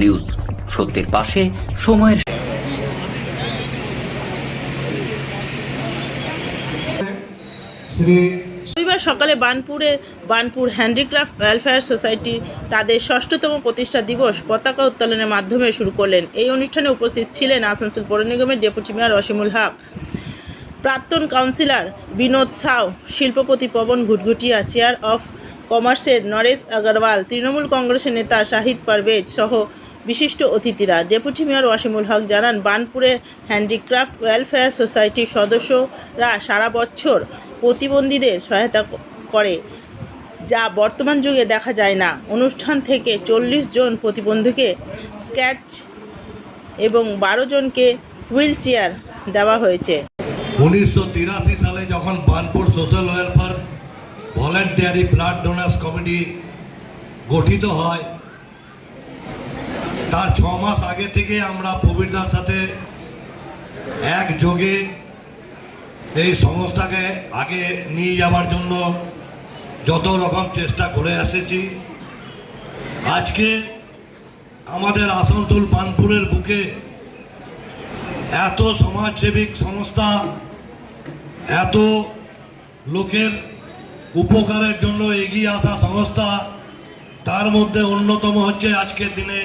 News. সত্যের পাশে সময়ের শ্রী রবিবার সকালে বানপুরে বানপুর হ্যান্ডিক্রাফট ওয়েলফেয়ার সোসাইটি তাদের ষষ্ঠতম প্রতিষ্ঠা দিবস পতাকা উত্তোলনের মাধ্যমে শুরু করলেন। এই অনুষ্ঠানে উপস্থিত ছিলেন আসানসোল পৌর নিগমের ডেপুটি মেয়র অসীমুল হক প্রাক্তন কাউন্সিলর বিনোদ সাউ শিল্পপতি পবন ঘুটঘুটিয়া চেয়ার অফ কমার্সের নরেশ আগরওয়াল, তৃণমূল কংগ্রেসের নেতা শাহিদ পারভেজ সহ বিশিষ্ট অতিথিরা। ডেপুটি মেয়র ওয়াসিমুল হক জানান বানপুরে হ্যান্ডিক্রাফট ওয়েলফেয়ার সোসাইটির সদস্যরা সারা বছর প্রতিবন্ধীদের সহায়তা করে, যা বর্তমান যুগে দেখা যায় না। অনুষ্ঠান থেকে চল্লিশ জন প্রতিবন্ধীকে স্কেচ এবং বারো জনকে হুইল চেয়ার দেওয়া হয়েছে। উনিশশো তিরাশি সালে যখন Banpur social welfare voluntary blood donors committee গঠিত হয়। তার ছ মাস আগে থেকে আমরা প্রবীরদার সাথে একযোগে এই সংস্থাকে আগে নিয়ে যাওয়ার জন্য যত রকম চেষ্টা করে এসেছি। আজকে আমাদের আসানসোল বানপুরের বুকে এত সমাজসেবিক সংস্থা, এত লোকের উপকারের জন্য এগিয়ে আসা সংস্থা, তার মধ্যে অন্যতম হচ্ছে আজকের দিনে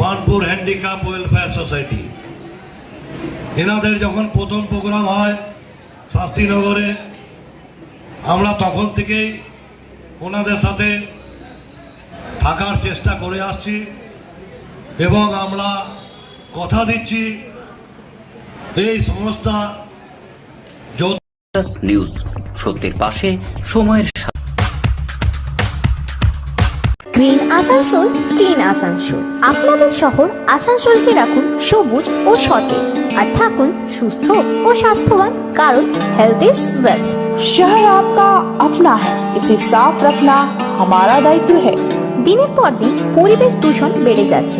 বানপুর হ্যান্ডিক্যাপ ওয়েলফেয়ার সোসাইটি এনাদের যখন প্রথম প্রোগ্রাম হয় শাস্তিনগরে, আমরা তখন থেকেই ওনাদের সাথে থাকার চেষ্টা করে আসছি এবং আমরা কথা দিচ্ছি এই সংস্থা নিউজ সত্যের পাশে সময়ের সাথে গ্রিন আসানসোল ক্লিন আসানসোল আপনাদের শহর আসানসোলকে রাখুন সবুজ ও সতেজ আর থাকুন সুস্থ ও স্বাস্থ্যবান কারণ হেলথ ইজ ওয়েলথ शहर आपका अपना है इसे साफ रखना हमारा दायित्व है দিনের পর দিন পরিবেশ দূষণ বেড়ে যাচ্ছে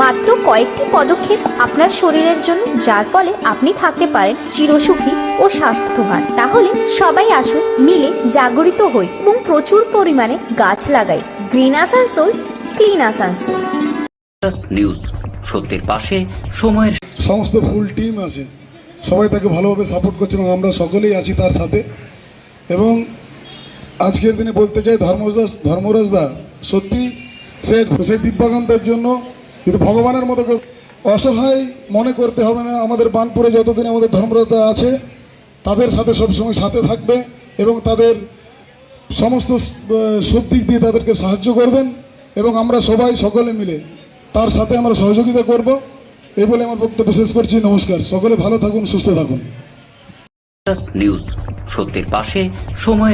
মাত্র কয়েকটি পদক্ষেপ আপনার শরীরের জন্য যার ফলে আপনি থাকতে পারেন চিরসুখী ও স্বাস্থ্যবান। তাহলে সবাই আসুন মিলে জাগরিত হই এবং প্রচুর পরিমাণে গাছ লাগাই। Green Asansol clean Asansol news সত্যের পাশে সময়ের সমস্ত ফুল টিম আছে। সবাই তাকে ভালোভাবে সাপোর্ট করছে এবং আমরা সকলেই আছি তার সাথে। এবং আজকের দিনে বলতে চাই ধর্মরাজ ধর্মরাজ দা সত্যি সে সেই দিব্যাকান্তের জন্য কিন্তু ভগবানের মতো অসহায় মনে করতে হবে না। আমাদের বানপুরে যতদিন আমাদের ধর্মরতা আছে, তাদের সাথে সবসময় সাথে থাকবে এবং তাদের সমস্ত সব দিক দিয়ে তাদেরকে সাহায্য করবেন এবং আমরা সবাই সকলে মিলে তার সাথে আমরা সহযোগিতা করব। এই বলে আমার বক্তব্য শেষ করছি। নমস্কার। সকলে ভালো থাকুন, সুস্থ থাকুন। নিউজ সত্যের পাশে, সময়ের